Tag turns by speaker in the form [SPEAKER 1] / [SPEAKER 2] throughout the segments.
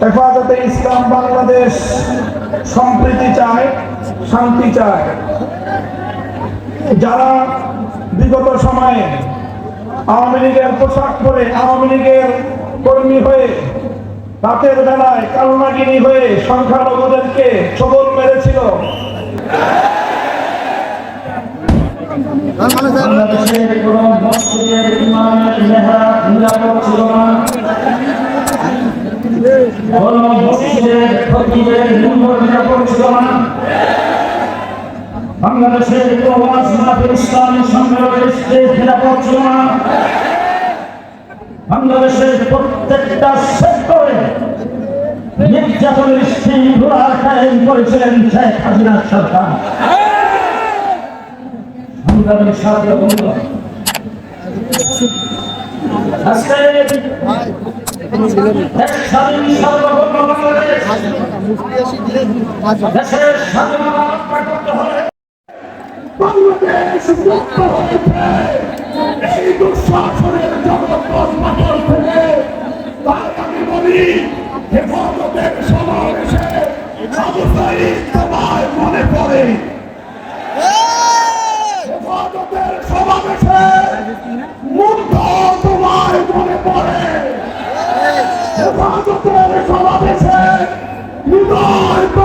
[SPEAKER 1] হেফাজতে ইসলাম বাংলাদেশ সম্প্রীতি চায়, শান্তি চায়। যারা বিগত সময়ে আওয়ামী লীগের পোশাক পরে আওয়ামী লীগের কর্মী হয়ে রাতের বেলায় কালনাগিনী হয়ে সংখ্যালঘুদেরকে ছবল মেরেছিল। বাংলাদেশের কোন মসজিদের ইমামের মেহরাব নিরাপদ ছিল না। কোন মসজিদের খতিবের নিরাপদ ছিল না। বাংলাদেশের কোন ওয়াজ ইসলামী সম্মেলনের বাংলাদেশের প্রত্যেকটা সেক্টরে নির্যাতনের শৃঙ্খলা কায়েম করেছিলেন শেখ হাসিনার সরকার। সাথে আজকে বাংলাদেশ
[SPEAKER 2] মুক্ত হয়েছে এই দুঃশাসনের জগৎপথ মাতল থেকে তাই আমি বলি হেফাজতের সমাবেশে আবু সাইদ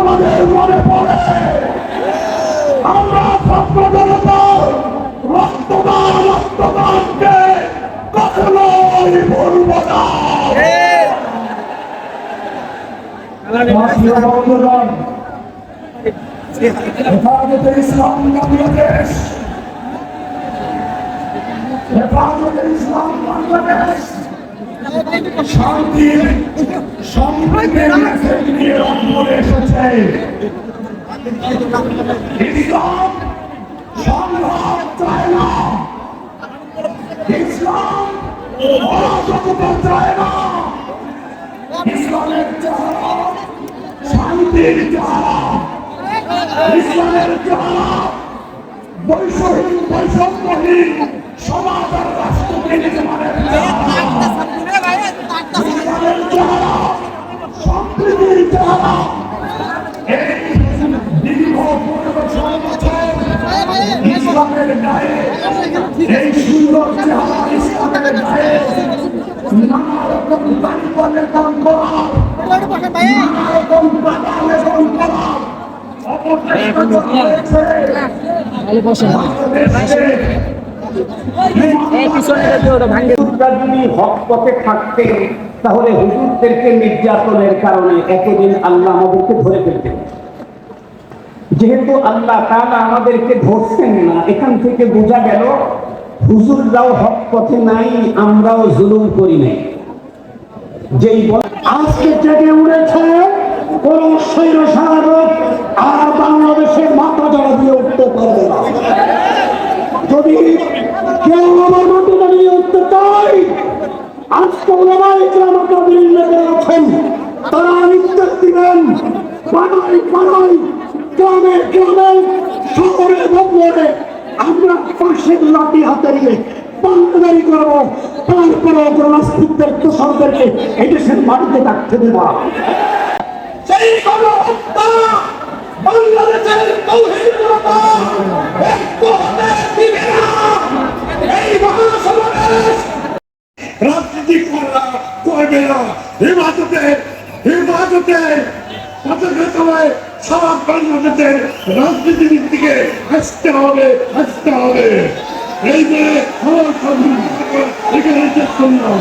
[SPEAKER 2] তোমাদের মনে পড়ে। আমরা ছাত্র জনতার রক্তদান রক্তদানকে কখনোই ভুলব না। শান্তির সম্প্রীতির মেসেজ নিয়ে রঙ্গলে এসেছে। ইসলাম সংঘাত চায় না। ইসলাম অরাজকতা চায় না। বৈষম্যহীন। এই সুন্দর
[SPEAKER 3] তাহলে হুজুরদেরকে নির্যাতনের কারণে এতদিন আল্লাহ আমাদেরকে ধরে ফেলতেন। যেহেতু আল্লাহ তারা আমাদেরকে ধরছেন না, এখান থেকে বোঝা গেল, হুজুররাও হক পথে নাই, আমরাও জুলুম করি নাই। যেই
[SPEAKER 2] আজকে জেগে উঠেছে কোন সাধক আর বাংলাদেশের মাথা জড়া দিয়ে উঠতে পারবে না। যদি কেউ আমার মাটি দাঁড়িয়ে উঠতে চায়, আজকে ওনারাই আমাকে লেগে আছেন তারা দিবেন গ্রামে গ্রামে শহরে বন্দরে আমরা পাশের লাঠি হাতে নিয়ে পান্ডারি করব তারপরে জনস্তিত্বের তুষারদেরকে এদেশের মাটিতে থাকতে দেব। সেই গণহত্যা বাংলাদেশের তৌহিদ জনতা ঐক্য হতে দিবে না। এই মহাসমাবেশ রাজনীতি করা করবে না হেফাজতে হেফাজতে পতাকা সারা বাংলাদেশের রাজনীতির দিকে আসতে হবে আসতে হবে। এই যে আমার এখানে শুনলাম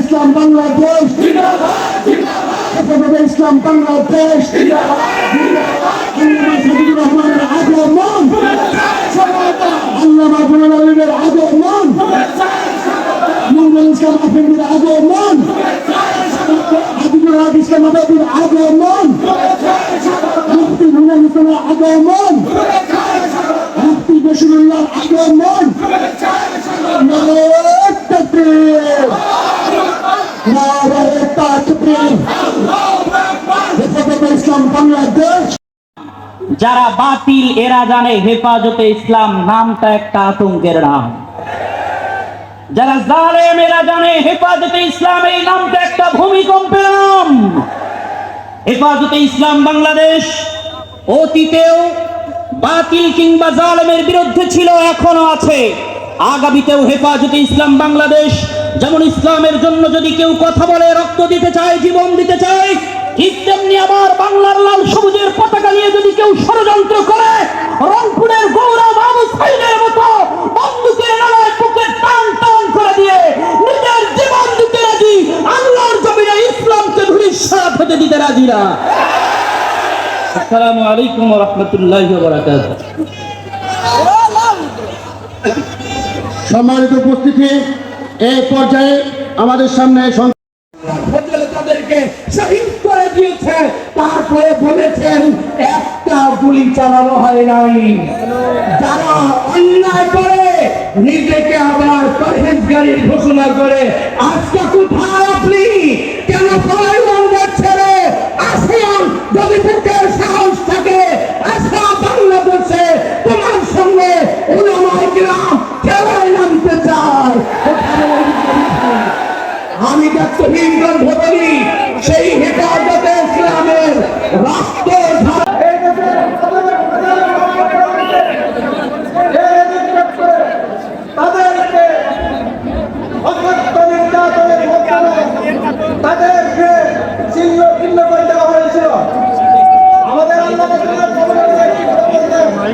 [SPEAKER 2] ইসলাম বাংলাদেশ ইসলাম বাংলাদেশ মুজিবুর রহমানের আগমন আল্লামা জালাল আলীর আগমন মঙ্গল ইসলাম আফেন্দির আগমন হাবিবুল হক ইসলাম আবাদির আগমন মুফতি হুনান ইসলামের আগমন মুফতি বশিরুল্লাহ আগমন নারায়ণ তাকবীর নারায়ণ তাকবীর হেফাজতে ইসলাম বাংলাদেশ
[SPEAKER 1] যারা বাতিল, এরা জানে হেফাজতে ইসলাম নামটা একটা আতঙ্কের নাম। যারা জালেম, এরা জানে হেফাজতে ইসলাম এই নামটা একটা ভূমিকম্পের নাম। হেফাজতে ইসলাম বাংলাদেশ অতীতেও বাতিল কিংবা জালেমের বিরুদ্ধে ছিল, এখনও আছে। আগামীতেও হেফাজতে ইসলাম বাংলাদেশ যেমন ইসলামের জন্য যদি কেউ কথা বলে, রক্ত দিতে চায়, জীবন দিতে চায় ঠিক তেমনি আবার বাংলার লাল সবুজের পতাকা নিয়ে যদি কেউ ষড়যন্ত্র করে রংপুরের গৌরব আবু সাইদের মতো বন্দুকের নালায় বুকে টান টান করে দিয়ে নিজের জীবন দিতে রাজি আল্লাহর জমিনে ইসলামকে ধূলিসাৎ হতে দিতে রাজি না। আসসালামু আলাইকুম ওয়া রাহমাতুল্লাহি ওয়া বারাকাতুহু।
[SPEAKER 4] সম্মানিত উপস্থিতি এই পর্যায়ে আমাদের সামনে
[SPEAKER 5] তাদেরকে তারপরে বলেছেন, একটা গুলি চালানো হয় নাই। যারা অন্যায় করে, নিজেকে আবার পরহেজগারির ঘোষণা করে, আজকে কোথায় আপনি? কেন পলাইবঙ্গের ছেড়ে আসিয়ান? যদি বুকের সাহস থাকে আসা বাংলাদেশে তোমার সঙ্গে ওলামাই গ্রাম খেলায় নামতে চায়। আমি ব্যক্তিহীনগণ বলি সেই হেফাজতে ইসলামের রাষ্ট্র
[SPEAKER 2] তাদেরকে অসত্য নির্যাতনের মাধ্যমে তাদেরকে ছিন্ন ভিন্ন করে দেওয়া হয়েছিল আমাদের আল্লাহ রাসূলের কবরের একটি কথা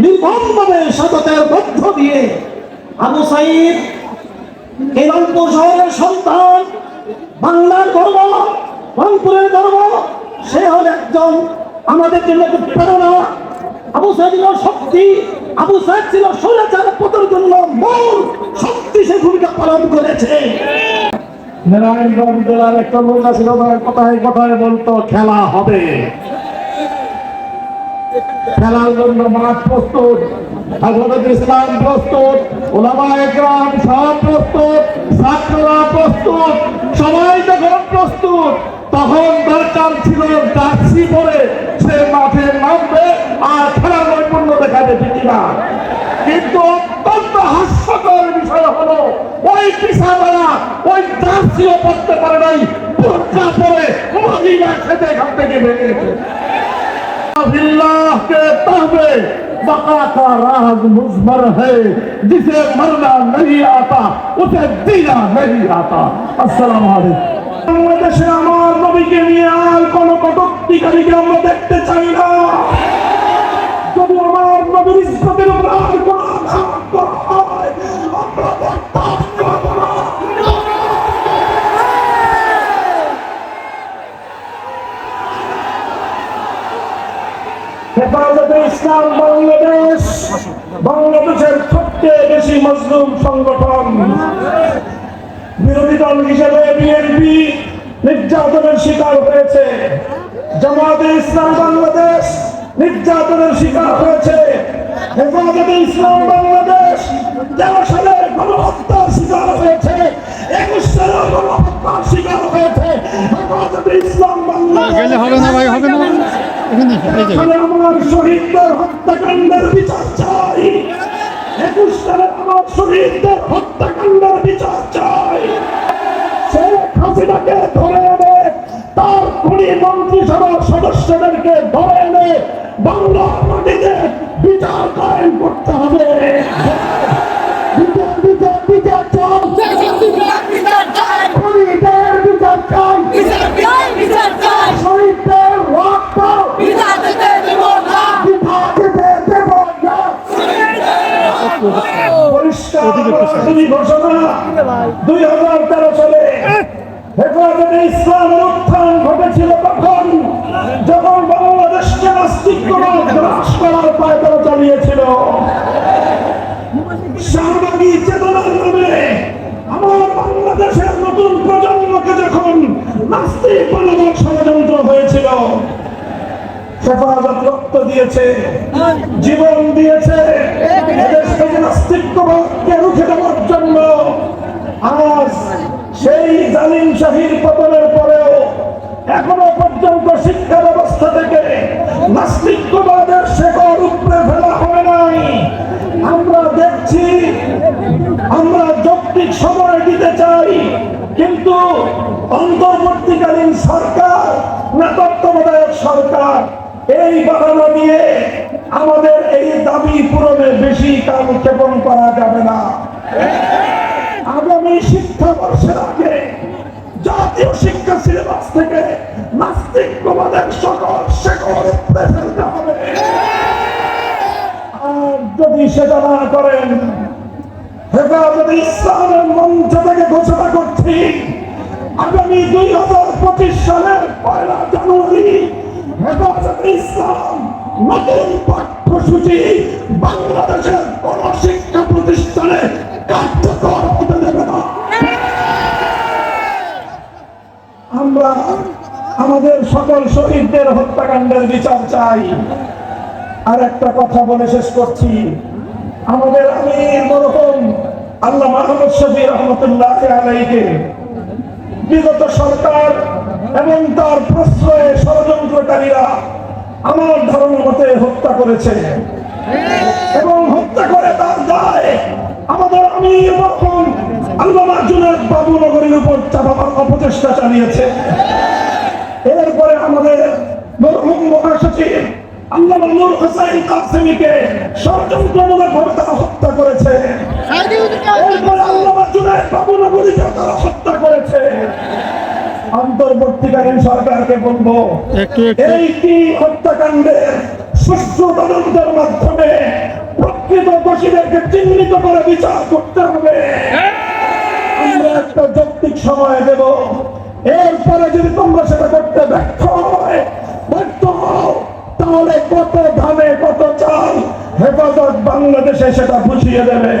[SPEAKER 2] নির্মমভাবে শতকের মধ্য দিয়ে আবু সাইদ এই রংপুর শহরের সন্তান, বাংলার গর্ব, রংপুরের গর্ব, সে হল একজন আমাদের জন্য প্রেরণা। আবু সাহেব শক্তি, আবু সাহেব ছিল স্বৈরাচার পতনের জন্য মূল শক্তি সে ভূমিকা পালন করেছে। নারায়ণগঞ্জ জেলার একটা লোক তার কথায় কথায় বলতো, খেলা হবে। খেলার জন্য মাঠ প্রস্তুত হজরত ইসলাম প্রস্তুত ওলামা একরাম সব প্রস্তুত, ছাত্ররা প্রস্তুত, সবাই যখন প্রস্তুত, তখন দরকার ছিল জার্সি পরে সে মাঠে নামবে আর খেলার নৈপুণ্য দেখাবে ঠিক না কিন্তু অত্যন্ত হাস্যকর বিষয় হলো, ওই পিসাবেলা ওই জার্সিও পড়তে পারে নাই বোরকা পরে মহিলা খেতে এখান থেকে বেরিয়েছে अल्लाह के तहबे बका का राज मुजमर है जिसे मरना नहीं आता उसे जीना नहीं आता अस्सलाम वालेकुम বাংলাদেশে আমার নবীকে নিয়ে আর কোন কটুক্তিকারীকে আমরা দেখতে চাই না যদি আমার নবীর ইজ্জতের উপর আর কোন আঘাত করা হয় আমরা হেফাজতে ইসলাম বাংলাদেশ, বাংলাদেশের সবচেয়ে বেশি মজলুম সংগঠন। বিরোধী দল হিসেবে বিএনপি নির্যাতনের শিকার হয়েছে। জামাতে ইসলাম বাংলাদেশ নির্যাতনের শিকার হয়েছে। হেফাজতে ইসলাম বাংলাদেশ তেরো আমার শহীদদের হত্যাকাণ্ডের বিচার চাই। একুশ সালে আমার শহীদদের হত্যাকাণ্ডের বিচার চাই। শেখ হাসিনাকে ধরে এনে, তার কুড়ি মন্ত্রিসভার সদস্যদেরকে ধরে এনে বাংলা মাটিতে বিচার কায়েম করতে হবে। দুই হাজার তেরো সালে হেফাজতে ইসলামের উত্থান ঘটেছিল তখন। যখন বাংলাদেশকে নাস্তিকবাদ গ্রাস করার পায়তারা চালিয়েছিল। শাহবাগী চেতনার নামে আমার বাংলাদেশের নতুন প্রজন্মকে যখন নাস্তিক বানানোর ষড়যন্ত্র হয়েছিল হেফাজত রক্ত দিয়েছে জীবন দিয়েছে এদেশ থেকে সেই জালিম শাহীর পতনের পরেও এখনও পর্যন্ত শিক্ষা ব্যবস্থা থেকে নাস্তিকবাদের শেকড় উপরে ফেলা হয় নাই। আমরা দেখছি, আমরা যৌক্তিক সময় দিতে চাই, কিন্তু অন্তর্বর্তীকালীন সরকার না তত্ত্বাবধায়ক সরকার, এই বাহানা নিয়ে আমাদের এই দাবি পূরণে বেশি কাল ক্ষেপণ করা যাবে না। আগামী শিক্ষাবর্ষের আগে জাতীয় শিক্ষা সিলেবাস থেকে নাস্তিকবাদের সকল শেকড় ফেলতে হবে। আর যদি সেটা না করেন হেফাজতে ইসলামের মঞ্চ থেকে ঘোষণা করছি, আগামী দুই হাজার পঁচিশ সালের পয়লা জানুয়ারি হেফাজতে ইসলাম নতুন পাঠ্যসূচি বাংলাদেশের কোন শিক্ষা প্রতিষ্ঠানে কার্যকর হতে দেবে না আমরা আমাদের সকল শহীদদের হত্যাকাণ্ডের বিচার চাই। আর একটা কথা বলে শেষ করছি। আমাদের আমির মরহুম আল্লাহ মাহমুদ শফি রহমতুল্লাহ আলাইকে বিগত সরকার এবং তার প্রশ্রয়ে ষড়যন্ত্রকারীরা আমার ধারণা মতে হত্যা করেছে। এবং হত্যা করে তার দায় আমাদের আমির মরহুম আল্লাহ বাবুনগরীর উপর চাপাবার অপচেষ্টা চালিয়েছে। এরপরে আমাদের মহাসচিব আল্লাহ নূর হোসেন কাসেমিকে ষড়যন্ত্রমূলক ভাবে তারা হত্যা করেছে। এরপরে আল্লাহ জুনের বাবুনগরীকে তারা হত্যা করেছে। অন্তর্বর্তীকালীন সরকারকে বলব
[SPEAKER 6] একটু একটু।
[SPEAKER 2] এই কি হত্যাকাণ্ডের সুষ্ঠু তদন্তের মাধ্যমে প্রকৃত দোষীদেরকে চিহ্নিত করে বিচার করতে হবে? একটা যৌক্তিক সময় দেব। এরপরে যদি তোমরা সেটা করতে ব্যর্থ ব্যর্থ তাহলে কত ধানে কত চাল হেফাজত বাংলাদেশে সেটা বুঝিয়ে দেবে।